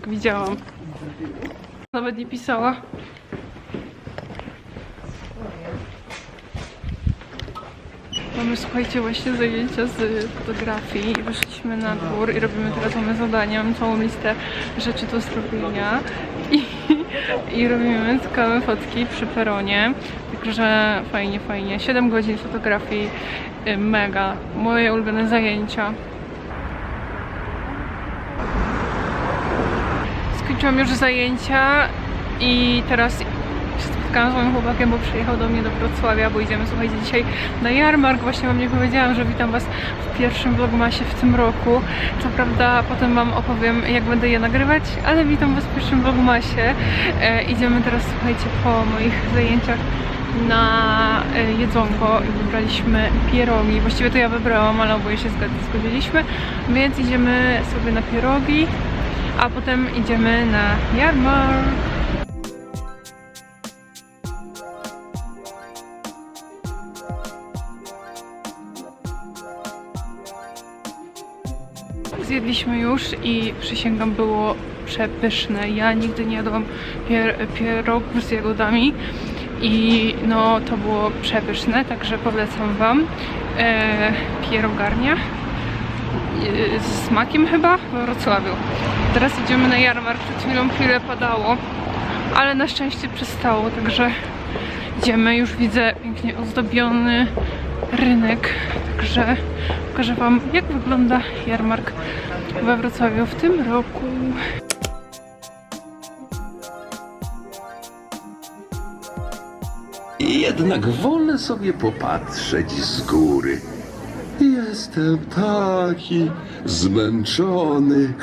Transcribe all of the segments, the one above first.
tak widziałam. Nawet nie pisała. Mamy, słuchajcie, właśnie zajęcia z fotografii i wyszliśmy na dwór i robimy teraz, mamy zadania, mamy całą listę rzeczy do zrobienia i, i robimy ciekawe fotki przy peronie, także fajnie, fajnie. 7 godzin fotografii, mega. Moje ulubione zajęcia. Skończyłam już zajęcia i teraz spotkałam z moim chłopakiem, bo przyjechał do mnie do Wrocławia, bo idziemy, słuchajcie, dzisiaj na jarmark. Właśnie wam nie powiedziałam, że witam was w pierwszym vlogmasie w tym roku. Co prawda potem wam opowiem, jak będę je nagrywać, ale witam was w pierwszym vlogmasie. E, idziemy teraz, słuchajcie, po moich zajęciach na e, jedzonko i wybraliśmy pierogi. Właściwie to ja wybrałam, ale oboje się zgodziliśmy, więc idziemy sobie na pierogi, a potem idziemy na jarmark. Zjedliśmy już i przysięgam było przepyszne. Ja nigdy nie jadłam pier pierogów z jagodami i no to było przepyszne, także polecam wam. E, pierogarnia z smakiem chyba we Wrocławiu. Teraz idziemy na jarmark, przed chwilą chwilę padało, ale na szczęście przestało, także idziemy. Już widzę pięknie ozdobiony rynek, także pokażę wam jak wygląda jarmark we Wrocławiu w tym roku. Jednak wolę sobie popatrzeć z góry. Jestem taki zmęczony.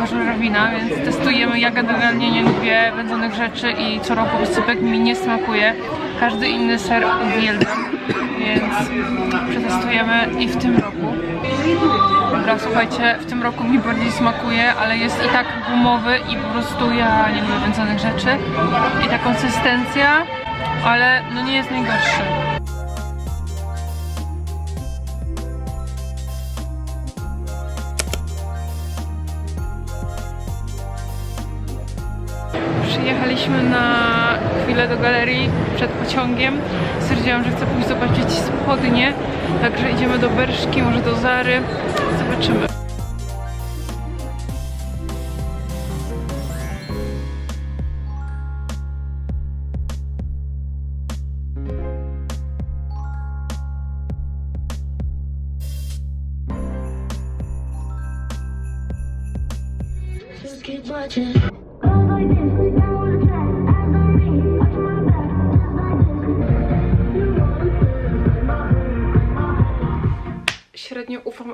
Kosztowała żurawina, więc testujemy. Ja generalnie nie lubię wędzonych rzeczy i co roku oscypek mi nie smakuje. Każdy inny ser uwielbiam, więc przetestujemy i w tym roku. Dobra, słuchajcie, w tym roku mi bardziej smakuje, ale jest i tak gumowy i po prostu ja nie lubię wędzonych rzeczy. I ta konsystencja, ale no nie jest najgorszy. Przyjechaliśmy na chwilę do galerii przed pociągiem. Stwierdziłam, że chcę pójść zobaczyć spodnie, także idziemy do Berszki, może do Zary. Zobaczymy.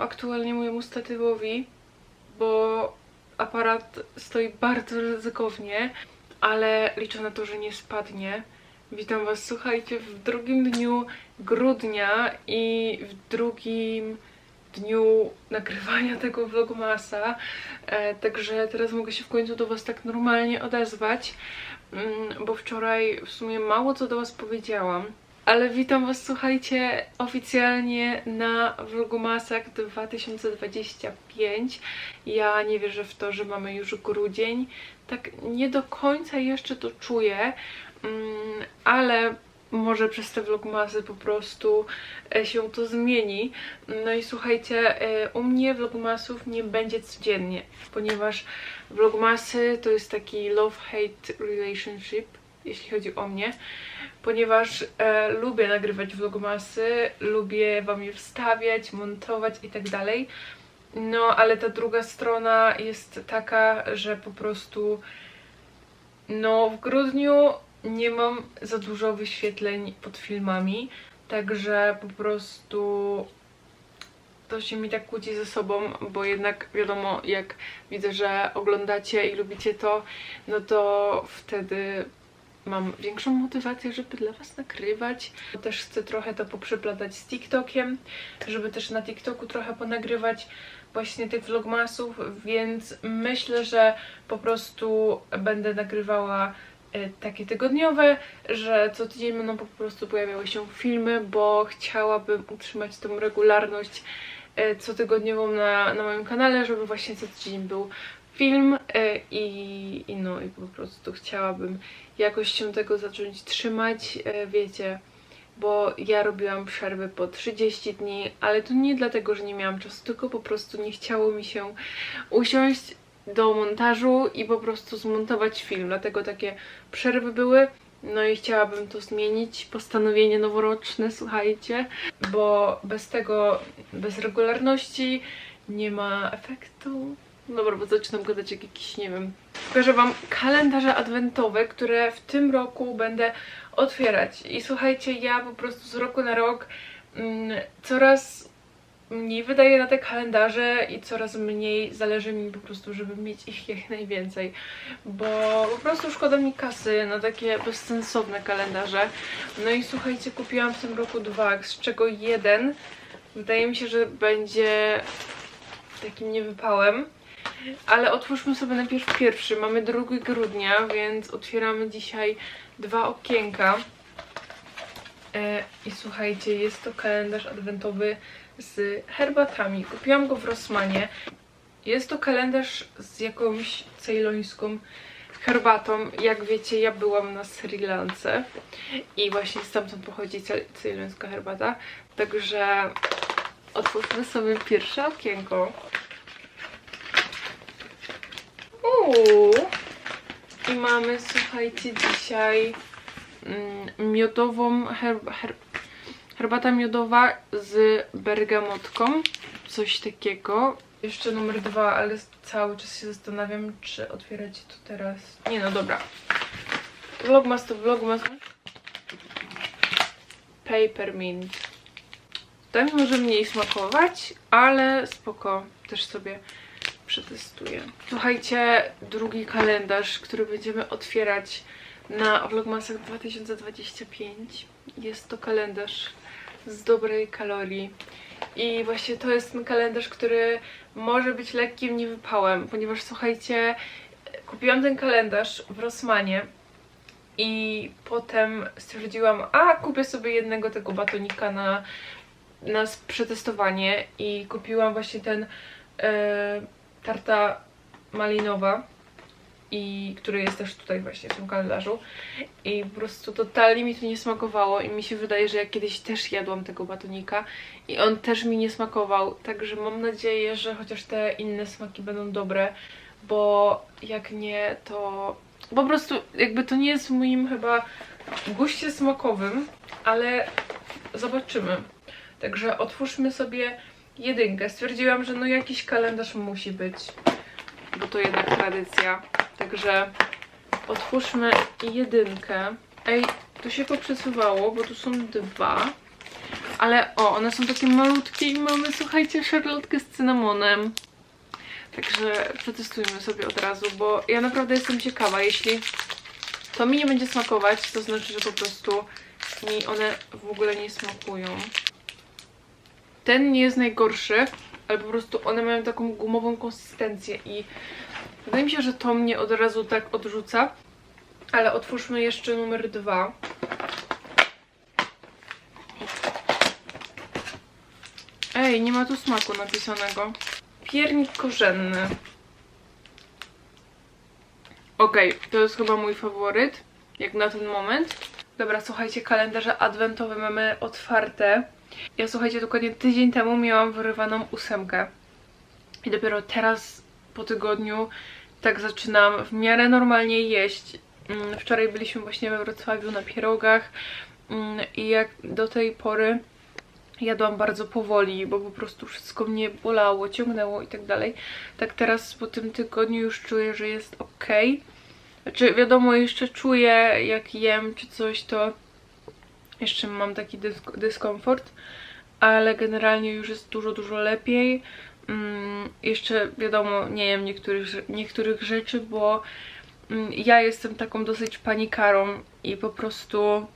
Aktualnie mojemu statywowi, bo aparat stoi bardzo ryzykownie, ale liczę na to, że nie spadnie. Witam Was, słuchajcie, w drugim dniu grudnia i w drugim dniu nagrywania tego vlogmasa, e, także teraz mogę się w końcu do Was tak normalnie odezwać, mm, bo wczoraj w sumie mało co do Was powiedziałam. Ale witam Was, słuchajcie, oficjalnie na Vlogmasach 2025. Ja nie wierzę w to, że mamy już grudzień. Tak nie do końca jeszcze to czuję, mm, ale może przez te vlogmasy po prostu e, się to zmieni. No i słuchajcie, e, u mnie vlogmasów nie będzie codziennie, ponieważ vlogmasy to jest taki love-hate relationship, jeśli chodzi o mnie ponieważ e, lubię nagrywać vlogmasy, lubię wam je wstawiać, montować i tak. No, ale ta druga strona jest taka, że po prostu no w grudniu nie mam za dużo wyświetleń pod filmami, także po prostu to się mi tak kłóci ze sobą, bo jednak wiadomo, jak widzę, że oglądacie i lubicie to, no to wtedy mam większą motywację, żeby dla Was nagrywać. Też chcę trochę to poprzeplatać z TikTokiem, żeby też na TikToku trochę ponagrywać właśnie tych vlogmasów, więc myślę, że po prostu będę nagrywała e, takie tygodniowe, że co tydzień będą po prostu pojawiały się filmy, bo chciałabym utrzymać tą regularność e, cotygodniową na, na moim kanale, żeby właśnie co tydzień był film e, i, i no i po prostu chciałabym jakoś się tego zacząć trzymać, e, wiecie, bo ja robiłam przerwy po 30 dni, ale to nie dlatego, że nie miałam czasu, tylko po prostu nie chciało mi się usiąść do montażu i po prostu zmontować film, dlatego takie przerwy były. No i chciałabym to zmienić, postanowienie noworoczne, słuchajcie, bo bez tego, bez regularności nie ma efektu. Dobra, bo zaczynam gadać jak jakiś, nie wiem. Pokażę Wam kalendarze adwentowe, które w tym roku będę otwierać. I słuchajcie, ja po prostu z roku na rok mm, coraz mniej wydaję na te kalendarze i coraz mniej zależy mi po prostu, żeby mieć ich jak najwięcej, bo po prostu szkoda mi kasy na takie bezsensowne kalendarze. No i słuchajcie, kupiłam w tym roku dwa, z czego jeden wydaje mi się, że będzie takim niewypałem. Ale otwórzmy sobie najpierw pierwszy. Mamy 2 grudnia, więc otwieramy dzisiaj dwa okienka. E, I słuchajcie, jest to kalendarz adwentowy z herbatami. Kupiłam go w Rossmanie. Jest to kalendarz z jakąś cejlońską herbatą. Jak wiecie, ja byłam na Sri Lance i właśnie stamtąd pochodzi ce- cejlońska herbata. Także otwórzmy sobie pierwsze okienko. Uuu. I mamy, słuchajcie, dzisiaj mm, miodową herb, herb, herbata miodowa z bergamotką. Coś takiego. Jeszcze numer dwa, ale cały czas się zastanawiam, czy otwierać to teraz. Nie no, dobra. Vlogmas to vlogmas. Papermint. Ten może mniej smakować, ale spoko. Też sobie przetestuję. Słuchajcie, drugi kalendarz, który będziemy otwierać na Vlogmasach 2025. Jest to kalendarz z dobrej kalorii. I właśnie to jest ten kalendarz, który może być lekkim niewypałem, ponieważ słuchajcie, kupiłam ten kalendarz w Rossmanie i potem stwierdziłam, a kupię sobie jednego tego batonika na, na przetestowanie i kupiłam właśnie ten e, tarta malinowa i który jest też tutaj właśnie w tym kalendarzu i po prostu totalnie mi to nie smakowało i mi się wydaje, że ja kiedyś też jadłam tego batonika i on też mi nie smakował, także mam nadzieję, że chociaż te inne smaki będą dobre, bo jak nie, to po prostu jakby to nie jest w moim chyba guście smakowym, ale zobaczymy. Także otwórzmy sobie jedynkę. Stwierdziłam, że no jakiś kalendarz musi być, bo to jednak tradycja. Także otwórzmy jedynkę. Ej, to się poprzesuwało, bo tu są dwa. Ale o, one są takie malutkie i mamy, słuchajcie, szarlotkę z cynamonem. Także przetestujmy sobie od razu, bo ja naprawdę jestem ciekawa. Jeśli to mi nie będzie smakować, to znaczy, że po prostu mi one w ogóle nie smakują. Ten nie jest najgorszy, ale po prostu one mają taką gumową konsystencję i wydaje mi się, że to mnie od razu tak odrzuca. Ale otwórzmy jeszcze numer dwa. Ej, nie ma tu smaku napisanego. Piernik korzenny. Okej, to jest chyba mój faworyt, jak na ten moment. Dobra, słuchajcie, kalendarze adwentowe mamy otwarte. Ja słuchajcie, dokładnie tydzień temu miałam wyrywaną ósemkę. I dopiero teraz po tygodniu tak zaczynam w miarę normalnie jeść. Mm, Wczoraj byliśmy właśnie we Wrocławiu na pierogach mm, i jak do tej pory jadłam bardzo powoli, bo po prostu wszystko mnie bolało, ciągnęło i tak dalej. Tak teraz po tym tygodniu już czuję, że jest ok. Znaczy, wiadomo, jeszcze czuję, jak jem czy coś, to jeszcze mam taki dysk- dyskomfort, ale generalnie już jest dużo, dużo lepiej. Mm, jeszcze, wiadomo, nie jem niektórych, niektórych rzeczy, bo mm, ja jestem taką dosyć panikarą i po prostu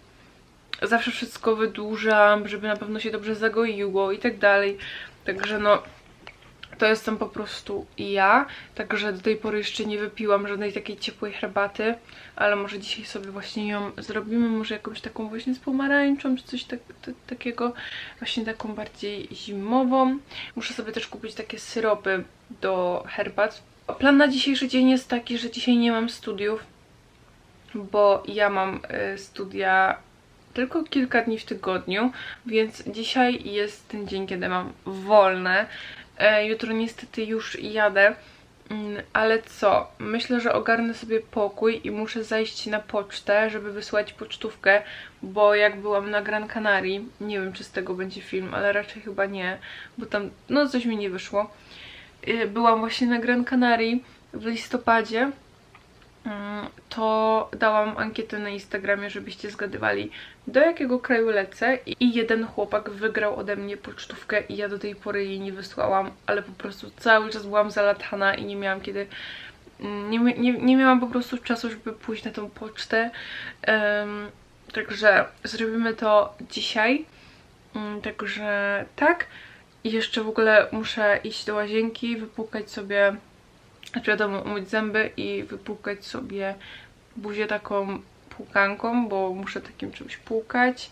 zawsze wszystko wydłużam, żeby na pewno się dobrze zagoiło i tak dalej. Także no, to jestem po prostu ja. Także do tej pory jeszcze nie wypiłam żadnej takiej ciepłej herbaty, ale może dzisiaj sobie właśnie ją zrobimy. Może jakąś taką właśnie z pomarańczą, czy coś tak, ta- takiego. Właśnie taką bardziej zimową. Muszę sobie też kupić takie syropy do herbat. Plan na dzisiejszy dzień jest taki, że dzisiaj nie mam studiów, bo ja mam y, studia tylko kilka dni w tygodniu, więc dzisiaj jest ten dzień, kiedy mam wolne. E, jutro niestety już jadę, Mm, ale co? Myślę, że ogarnę sobie pokój i muszę zajść na pocztę, żeby wysłać pocztówkę, bo jak byłam na Gran Canaria, nie wiem czy z tego będzie film, ale raczej chyba nie, bo tam no coś mi nie wyszło. Y, Byłam właśnie na Gran Canaria w listopadzie to dałam ankietę na Instagramie, żebyście zgadywali do jakiego kraju lecę i jeden chłopak wygrał ode mnie pocztówkę i ja do tej pory jej nie wysłałam, ale po prostu cały czas byłam zalatana i nie miałam kiedy mm, nie, nie, nie miałam po prostu czasu, żeby pójść na tą pocztę. Em, także zrobimy to dzisiaj. Mm, także tak. I jeszcze w ogóle muszę iść do łazienki, wypłukać sobie znaczy wiadomo, umyć zęby i wypłukać sobie buzię taką płukanką, bo muszę takim czymś płukać.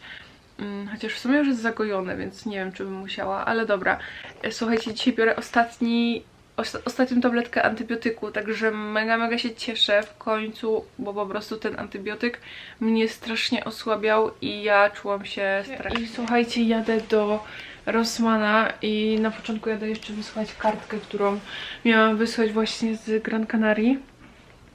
Mm, Chociaż w sumie już jest zagojone, więc nie wiem, czy bym musiała, ale dobra. E, Słuchajcie, dzisiaj biorę ostatni, osta- ostatnią tabletkę antybiotyku, także mega, mega się cieszę w końcu, bo po prostu ten antybiotyk mnie strasznie osłabiał i ja czułam się strasznie. I słuchajcie, jadę do Rossmana i na początku jadę jeszcze wysłać kartkę, którą miałam wysłać właśnie z Gran Canaria.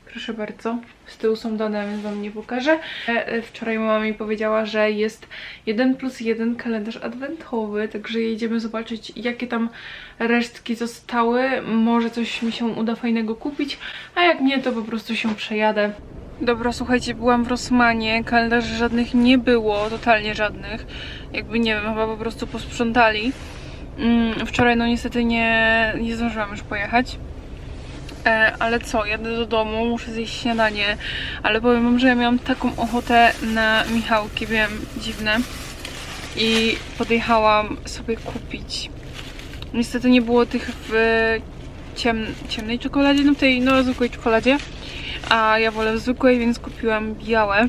Proszę bardzo. Z tyłu są dane, więc wam nie pokażę. E, e, Wczoraj mama mi powiedziała, że jest 1 plus 1 kalendarz adwentowy, także jedziemy zobaczyć, jakie tam resztki zostały. Może coś mi się uda fajnego kupić, a jak nie, to po prostu się przejadę. Dobra, słuchajcie, byłam w Rossmanie, kalendarzy żadnych nie było, totalnie żadnych. Jakby, nie wiem, chyba po prostu posprzątali. Mm, Wczoraj, no niestety nie, nie zdążyłam już pojechać. E, ale co, jadę do domu, muszę zjeść śniadanie, ale powiem wam, że ja miałam taką ochotę na Michałki, wiem, dziwne. I podjechałam sobie kupić. Niestety nie było tych w ciem, ciemnej czekoladzie, no tej, no zwykłej czekoladzie. A ja wolę w zwykłej, więc kupiłam białe.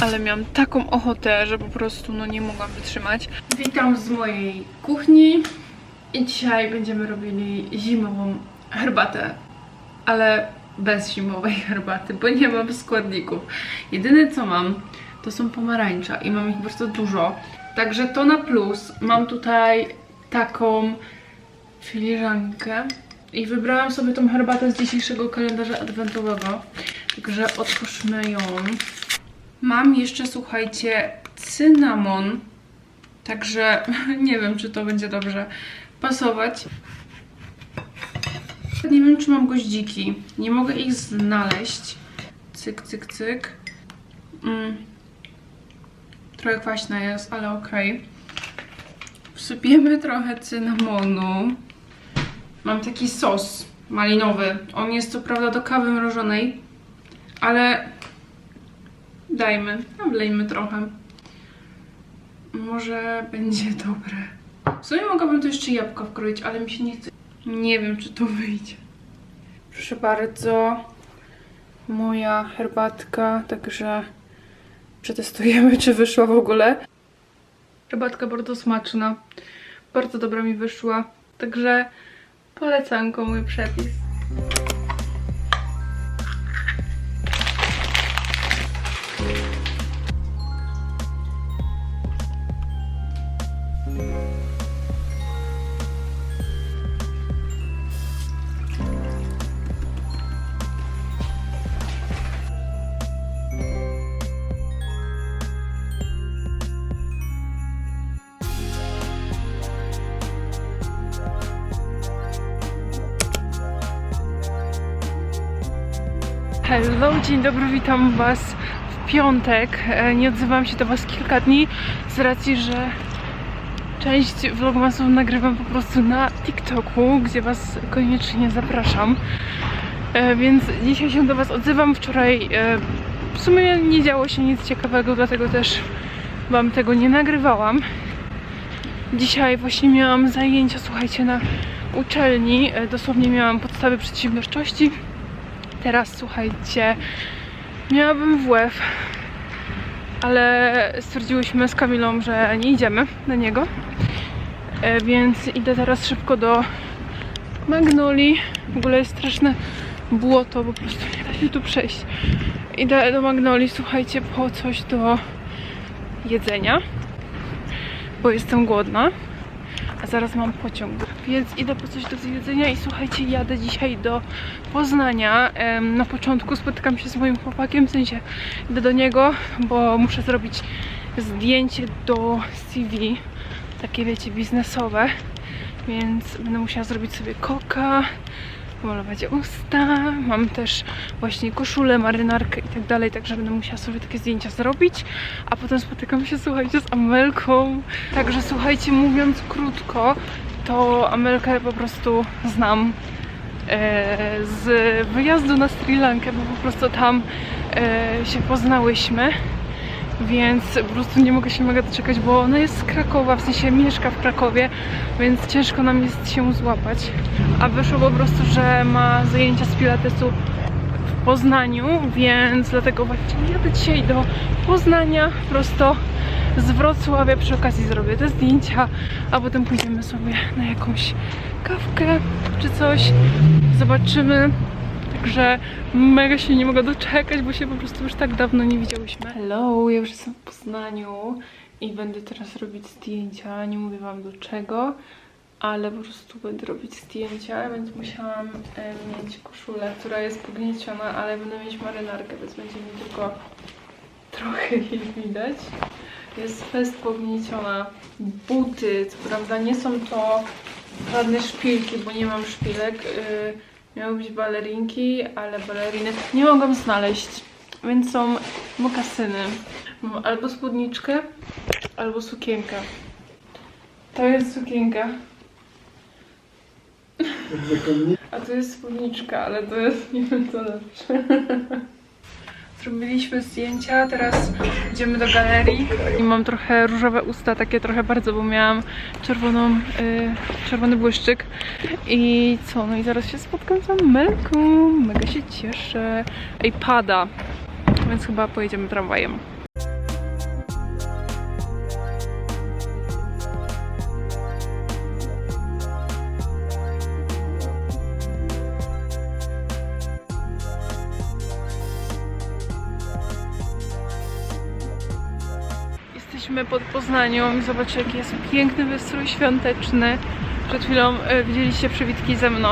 Ale miałam taką ochotę, że po prostu no nie mogłam wytrzymać. Witam z mojej kuchni. I dzisiaj będziemy robili zimową herbatę, ale bez zimowej herbaty, bo nie mam składników. Jedyne co mam, to są pomarańcza i mam ich bardzo dużo. Także to na plus. Mam tutaj taką filiżankę i wybrałam sobie tą herbatę z dzisiejszego kalendarza adwentowego. Także otwórzmy ją. Mam jeszcze, słuchajcie, cynamon. Także nie wiem, czy to będzie dobrze pasować. Nie wiem, czy mam goździki. Nie mogę ich znaleźć. Cyk, cyk, cyk. Mm. Trochę kwaśna jest, ale okej. Wsypiemy trochę cynamonu. Mam taki sos malinowy. On jest co prawda do kawy mrożonej, ale dajmy, wlejmy trochę. Może będzie dobre. W sumie mogłabym tu jeszcze jabłka wkroić, ale mi się nie chce. Nie wiem, czy to wyjdzie. Proszę bardzo. Moja herbatka, także przetestujemy, czy wyszła w ogóle. Herbatka bardzo smaczna. Bardzo dobra mi wyszła. Także polecanko mój przepis. Hello, dzień dobry, witam Was w piątek. E, Nie odzywam się do Was kilka dni z racji, że część vlogmasów nagrywam po prostu na TikToku, gdzie Was koniecznie zapraszam. E, Więc dzisiaj się do Was odzywam. Wczoraj e, w sumie nie działo się nic ciekawego, dlatego też Wam tego nie nagrywałam. Dzisiaj właśnie miałam zajęcia, słuchajcie, na uczelni. Dosłownie miałam podstawy przedsiębiorczości. Teraz słuchajcie, miałabym WF, ale stwierdziłyśmy z Kamilą, że nie idziemy na niego. E, Więc idę teraz szybko do Magnoli. W ogóle jest straszne błoto, po prostu nie da się tu przejść. Idę do Magnoli, słuchajcie, po coś do jedzenia, bo jestem głodna. A zaraz mam pociąg, więc idę po coś do jedzenia i słuchajcie, jadę dzisiaj do Poznania. Na początku spotykam się z moim chłopakiem, w sensie idę do niego, bo muszę zrobić zdjęcie do CV, takie wiecie, biznesowe, więc będę musiała zrobić sobie koka, pomalować usta, mam też właśnie koszulę, marynarkę i tak dalej, także będę musiała sobie takie zdjęcia zrobić, a potem spotykam się, słuchajcie, z Amelką. Także słuchajcie, mówiąc krótko, to Amelkę po prostu znam e, z wyjazdu na Sri Lankę, bo po prostu tam e, się poznałyśmy. Więc po prostu nie mogę się mega doczekać, bo ona jest z Krakowa, w sensie mieszka w Krakowie, więc ciężko nam jest się złapać. A wyszło po prostu, że ma zajęcia z pilatesu w Poznaniu, więc dlatego właśnie jadę dzisiaj do Poznania prosto z Wrocławia. Przy okazji zrobię te zdjęcia, a potem pójdziemy sobie na jakąś kawkę czy coś. Zobaczymy. Także mega się nie mogę doczekać, bo się po prostu już tak dawno nie widziałyśmy. Hello, ja już jestem w Poznaniu i będę teraz robić zdjęcia. Nie mówię wam do czego, ale po prostu będę robić zdjęcia, więc musiałam e, mieć koszulę, która jest pognieciona, ale będę mieć marynarkę, więc będzie mi tylko trochę jej widać. Jest fest pognieciona. Buty, co prawda nie są to żadne szpilki, bo nie mam szpilek. Yy, miały być balerinki, ale baleriny nie mogłam znaleźć, więc są mokasyny. Mam albo spódniczkę, albo sukienkę. To jest sukienka. A to jest spódniczka, ale to jest nie wiem co lepsze. Zrobiliśmy zdjęcia, teraz idziemy do galerii i mam trochę różowe usta, takie trochę bardzo, bo miałam czerwoną, y, czerwony błyszczyk i co, no i zaraz się spotkam z Amelką, mega się cieszę. Ej, pada, więc chyba pojedziemy tramwajem. Pod Poznaniu i zobaczcie jaki jest piękny wystrój świąteczny. Przed chwilą e, widzieliście przywitki ze mną.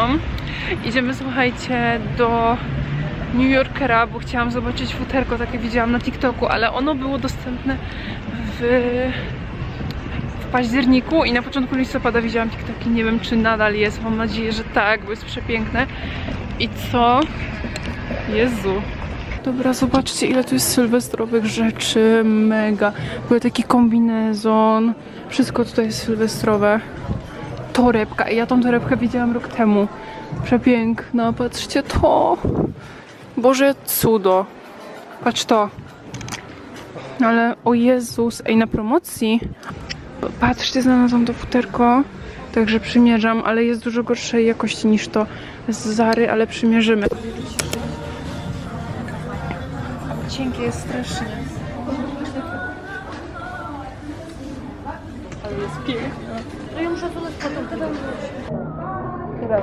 Idziemy, słuchajcie, do New Yorkera, bo chciałam zobaczyć futerko, takie widziałam na TikToku, ale ono było dostępne w, w październiku i na początku listopada widziałam TikToki. Nie wiem, czy nadal jest, mam nadzieję, że tak, bo jest przepiękne. I co? Jezu, Dobra, zobaczcie ile tu jest sylwestrowych rzeczy, mega. Był taki kombinezon, wszystko tutaj jest sylwestrowe. Torebka, ja tą torebkę widziałam rok temu. Przepiękna, patrzcie to. Boże, cudo. Patrz to. Ale, o Jezus, ej, na promocji. Patrzcie, znalazłam to futerko. Także przymierzam, ale jest dużo gorszej jakości niż to z Zary, ale przymierzymy. Cienkie jest strasznie. Ale jest piękne. No ja muszę to tam Teraz.